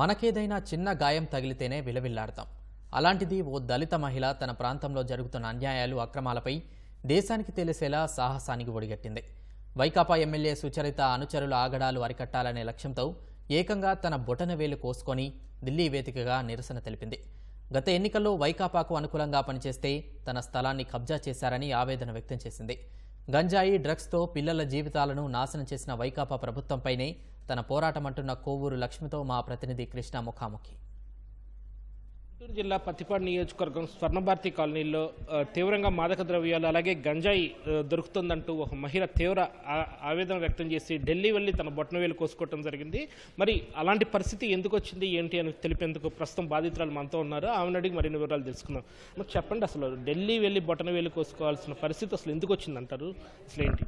మనకేదైనా చిన్న గాయం తగిలితేనే విలవిల్లాడతాం. అలాంటిది ఓ దళిత మహిళ తన ప్రాంతంలో జరుగుతున్న అన్యాయాలు అక్రమాలపై దేశానికి తెలిసేలా సాహసానికి ఒడిగట్టింది. వైకాపా ఎమ్మెల్యే సుచరిత అనుచరుల ఆగడాలు అరికట్టాలనే లక్ష్యంతో ఏకంగా తన బొటన వేలు కోసుకొని ఢిల్లీ వేదికగా నిరసన తెలిపింది. గత ఎన్నికల్లో వైకాపాకు అనుకూలంగా పనిచేస్తే తన స్థలాన్ని కబ్జా చేశారని ఆవేదన వ్యక్తం చేసింది. గంజాయి డ్రగ్స్తో పిల్లల జీవితాలను నాశనం చేసిన వైకాపా ప్రభుత్వంపైనే తన పోరాటమంటున్న కోవూరు లక్ష్మితో మా ప్రతినిధి కృష్ణ ముఖాముఖి. గుంటూరు జిల్లా పత్తిపాడు నియోజకవర్గం స్వర్ణభారతి కాలనీలో తీవ్రంగా మాదక ద్రవ్యాలు అలాగే గంజాయి దొరుకుతుందంటూ ఒక మహిళ తీవ్ర ఆవేదన వ్యక్తం చేసి ఢిల్లీ వెళ్ళి తన బొట్టనవేలు కోసుకోవటం జరిగింది. మరి అలాంటి పరిస్థితి ఎందుకు వచ్చింది ఏంటి అని తెలిపేందుకు ప్రస్తుతం బాధితురాలు మనతో ఉన్నారు. ఆమెను అడిగి మరిన్ని వివరాలు తెలుసుకుందాం. మరి చెప్పండి అసలు ఢిల్లీ వెళ్ళి బొట్టనవేలు కోసుకోవాల్సిన పరిస్థితి అసలు ఎందుకు వచ్చిందంటారు? అసలు ఏంటి?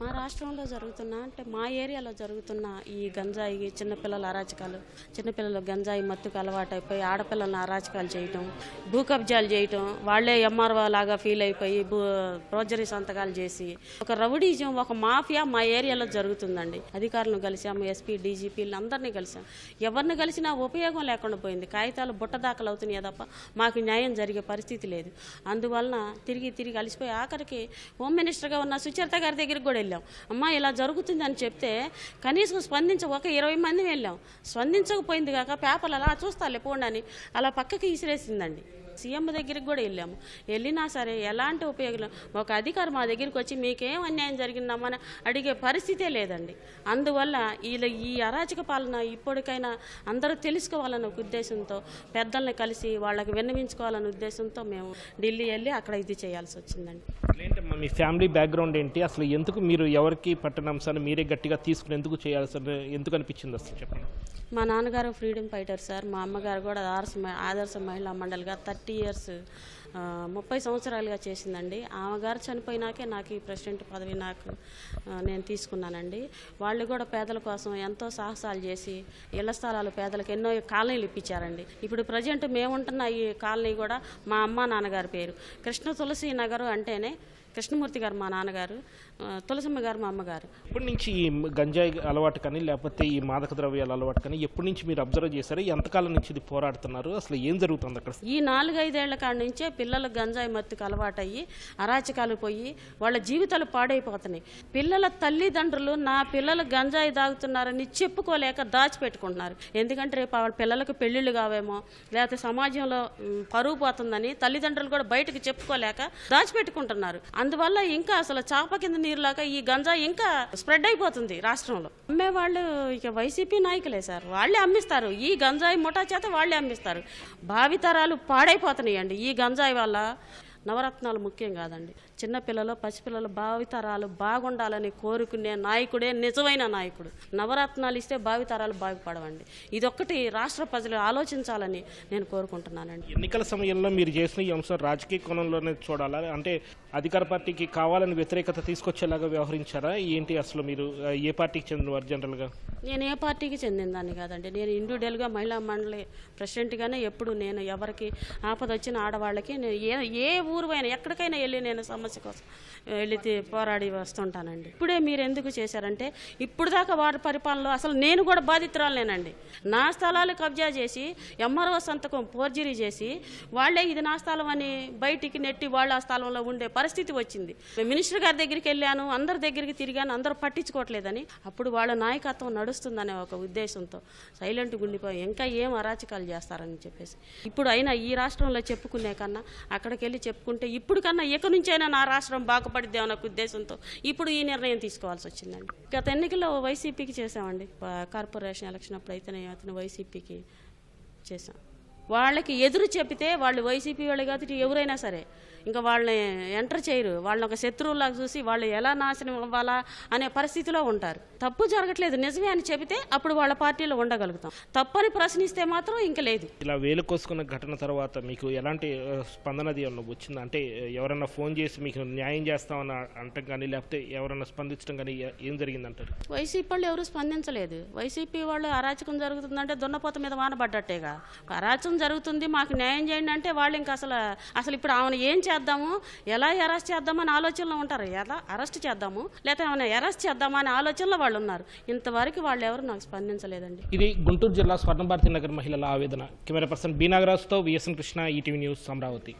మా రాష్ట్రంలో జరుగుతున్న అంటే మా ఏరియాలో జరుగుతున్న ఈ గంజాయి చిన్నపిల్లల అరాచకాలు చిన్నపిల్లలు గంజాయి మత్తుకు అలవాటైపోయి ఆడపిల్లలను అరాచకాలు చేయటం భూ కబ్జాలు చేయటం వాళ్ళే ఎంఆర్ఓ లాగా ఫీల్ అయిపోయి భూ ప్రోజరీ సంతకాలు చేసి ఒక రౌడీజం ఒక మాఫియా మా ఏరియాలో జరుగుతుందండి. అధికారులను కలిసాము ఎస్పీ డీజీపీలు అందరినీ కలిసాం ఎవరిని కలిసినా ఉపయోగం లేకుండా పోయింది. కాగితాలు బుట్ట దాఖలు అవుతున్నాయి తప్ప మాకు న్యాయం జరిగే పరిస్థితి లేదు. అందువలన తిరిగి తిరిగి అలిసిపోయి ఆఖరికి హోమ్ మినిస్టర్గా ఉన్న సుచరిత గారి దగ్గరికి కూడా వెళ్ళాం. అమ్మ ఇలా జరుగుతుందని చెప్తే కనీసం స్పందించ ఒక ఇరవై మంది వెళ్ళాం. స్పందించకపోయింది కాక పేపర్లు అలా చూస్తాలే పోండి అని అలా పక్కకి ఇసిరేసిందండి. సీఎం దగ్గరికి కూడా వెళ్ళాము వెళ్ళినా సరే ఎలాంటి ఉపయోగం? ఒక అధికారి మా దగ్గరికి వచ్చి మీకేం అన్యాయం జరిగిందమ్మని అడిగే పరిస్థితే లేదండి. అందువల్ల వీళ్ళ ఈ అరాచక పాలన ఇప్పటికైనా అందరూ తెలుసుకోవాలనే ఒక ఉద్దేశంతో పెద్దల్ని కలిసి వాళ్ళకి విన్నవించుకోవాలనే ఉద్దేశంతో మేము ఢిల్లీ వెళ్ళి అక్కడ ఇది చేయాల్సి వచ్చిందండి. మీ ఫ్యామిలీ బ్యాక్గ్రౌండ్ ఏంటి? అసలు ఎందుకు మీరు ఎవరికి పట్టిన అంశాన్ని మీరే గట్టిగా తీసుకుని ఎందుకు చేయాల్సి ఎందుకు అనిపించింది అసలు చెప్పండి? మా నాన్నగారు ఫ్రీడమ్ ఫైటర్ సార్. మా అమ్మగారు కూడా ఆదర్శ ఆదర్శ మహిళా మండలిగా థర్టీ ఇయర్స్ ముప్పై సంవత్సరాలుగా చేసిందండి. ఆమె గారు చనిపోయినాకే నాకు ఈ ప్రెసిడెంట్ పదవి నాకు నేను తీసుకున్నానండి. వాళ్ళు కూడా పేదల కోసం ఎంతో సాహసాలు చేసి ఇళ్ళ స్థలాలు పేదలకు ఎన్నో కాలనీలు ఇప్పించారండి. ఇప్పుడు ప్రజెంట్ మేముంటున్న ఈ కాలనీ కూడా మా అమ్మ నాన్నగారి పేరు. కృష్ణ తులసి నగరు అంటేనే కృష్ణమూర్తి గారు మా నాన్నగారు తులసమ్మ గారు మా అమ్మగారు. ఎప్పటి నుంచి ఈ గంజాయి అలవాటు కానీ లేకపోతే ఈ మాదక ద్రవ్యాల అలవాటు కానీ ఎప్పటి నుంచి మీరు అబ్జర్వ్ చేశారు? ఎంతకాలం నుంచి ఇది పోరాడుతున్నారు? అసలు ఏం జరుగుతుంది అక్కడ? ఈ నాలుగైదేళ్ళ కాడ నుంచే పిల్లలు గంజాయి మత్తుకు అలవాటయ్యి అరాచకాలు పోయి వాళ్ళ జీవితాలు పాడైపోతున్నాయి. పిల్లల తల్లిదండ్రులు నా పిల్లలు గంజాయి తాగుతున్నారని చెప్పుకోలేక దాచిపెట్టుకుంటున్నారు. ఎందుకంటే రేపు వాళ్ళ పిల్లలకు పెళ్ళిళ్ళు కావేమో లేకపోతే సమాజంలో పరువు పోతుందని తల్లిదండ్రులు కూడా బయటకు చెప్పుకోలేక దాచిపెట్టుకుంటున్నారు. అందువల్ల ఇంకా అసలు చాప కింద నీరులాగా ఈ గంజా ఇంకా స్ప్రెడ్ అయిపోతుంది రాష్ట్రంలో. అమ్మే వాళ్ళు ఇక వైసీపీ నాయకులే సార్. వాళ్ళే అమ్మిస్తారు. ఈ గంజాయి ముఠా చేత వాళ్ళే అమ్మిస్తారు. భావితరాలు పాడైపోతున్నాయండి ఈ గంజాయి వల్ల. నవరత్నాలు ముఖ్యం కాదండి. చిన్నపిల్లలు పసిపిల్లలు భావితరాలు బాగుండాలని కోరుకునే నాయకుడే నిజమైన నాయకుడు. నవరత్నాలు ఇస్తే భావితరాలు బాగుపడవండి. ఇదొక్కటి రాష్ట్ర ప్రజలు ఆలోచించాలని నేను కోరుకుంటున్నానండి. ఎన్నికల సమయంలో మీరు చేసిన ఈ అంశం రాజకీయ కోణంలోనే చూడాలా? అంటే అధికార పార్టీకి కావాలని వ్యతిరేకత తీసుకొచ్చేలాగా వ్యవహరించారా? ఏంటి అసలు మీరు ఏ పార్టీకి చెందినవారు జనరల్గా? నేను ఏ పార్టీకి చెందిందాన్ని కాదండి. నేను ఇండివిజువల్గా మహిళా మండలి ప్రెసిడెంట్గానే ఎప్పుడు నేను ఎవరికి ఆపద వచ్చిన ఆడవాళ్ళకి నేను ఏ ఏ ఊరు అయినా ఎక్కడికైనా వెళ్ళి నేను సమస్య కోసం. వెళ్ళి పోరాడి వస్తుంటానండి. ఇప్పుడే మీరు ఎందుకు చేశారంటే ఇప్పుడు దాకా వారి పరిపాలనలో అసలు నేను కూడా బాధితురాలేనండి నా స్థలాలు కబ్జా చేసి ఎంఆర్ఓ సంతకం ఫోర్జరీ చేసి వాళ్ళే ఇది నా స్థలం అని బయటికి నెట్టి వాళ్ళ ఆ స్థలంలో ఉండే పరిస్థితి వచ్చింది. మినిస్టర్ గారి దగ్గరికి వెళ్ళాను అందరి దగ్గరికి తిరిగాను అందరూ పట్టించుకోవట్లేదని. అప్పుడు వాళ్ళ నాయకత్వం నడుస్తుందనే ఒక ఉద్దేశంతో సైలెంట్ గుండిపోయి ఇంకా ఏం అరాచకాలు చేస్తారని చెప్పేసి. ఇప్పుడు అయినా ఈ రాష్ట్రంలో చెప్పుకునే కన్నా అక్కడికి వెళ్ళి చెప్పుకుంటే ఇప్పుడు కన్నా ఇక నుంచైనా నా రాష్ట్రం బాగుపడిద్ది అన్న ఉద్దేశంతో ఇప్పుడు ఈ నిర్ణయం తీసుకోవాల్సి వచ్చిందండి. గత ఎన్నికల్లో వైసీపీకి చేసామండి కార్పొరేషన్ ఎలక్షన్ అప్పుడు అయితేనే అతను వైసీపీకి చేశాం. వాళ్ళకి ఎదురు చెప్తే వాళ్ళు వైసీపీ వాళ్ళు కాదు ఇటు ఎవరైనా సరే. ఇంకా వాళ్ళని ఎంటర్ చేయరు. వాళ్ళని ఒక శత్రువులాగా చూసి వాళ్ళు ఎలా నాశనం అవ్వాలా అనే పరిస్థితిలో ఉంటారు. తప్పు జరగట్లేదు. నిజమే అని చెబితే అప్పుడు వాళ్ళ పార్టీలో ఉండగలుగుతాం. తప్పని ప్రశ్నిస్తే మాత్రం ఇంక లేదు. ఇలా వేలు కోసుకున్న ఘటన తర్వాత మీకు ఎలాంటి స్పందన వచ్చిందా? అంటే ఎవరన్నా ఫోన్ చేసి మీకు న్యాయం చేస్తామని అంటం కానీ లేకపోతే ఎవరన్నా స్పందించడం కానీ ఏ- ఏం జరిగిందంటారు? వైసీపీ వాళ్ళు ఎవరు స్పందించలేదు. వైసీపీ వాళ్ళు అరాచకం జరుగుతుందంటే దున్నపోత మీద వానబడ్డట్టేగా అరాచకం నేరం జరుగుతుంది మాకు న్యాయం చేయండి అంటే వాళ్ళు ఇంకా అసలు అసలు ఇప్పుడు ఆమెను ఏం చేద్దాము? ఎలా అరెస్ట్ చేద్దామని ఆలోచనలో ఉంటారు. ఎలా అరెస్ట్ చేద్దాము? లేకపోతే ఆమెను అరెస్ట్ చేద్దామా అనే ఆలోచనలో వాళ్ళు ఉన్నారు. ఇంతవరకు వాళ్ళు ఎవరు నాకు స్పందించలేదండి. ఇది గుంటూరు జిల్లా స్వర్ణభారతి నగర్ మహిళల ఆవేదన. Camera person B నాగరాజుతో VSN Krishna ETV news Amaravati.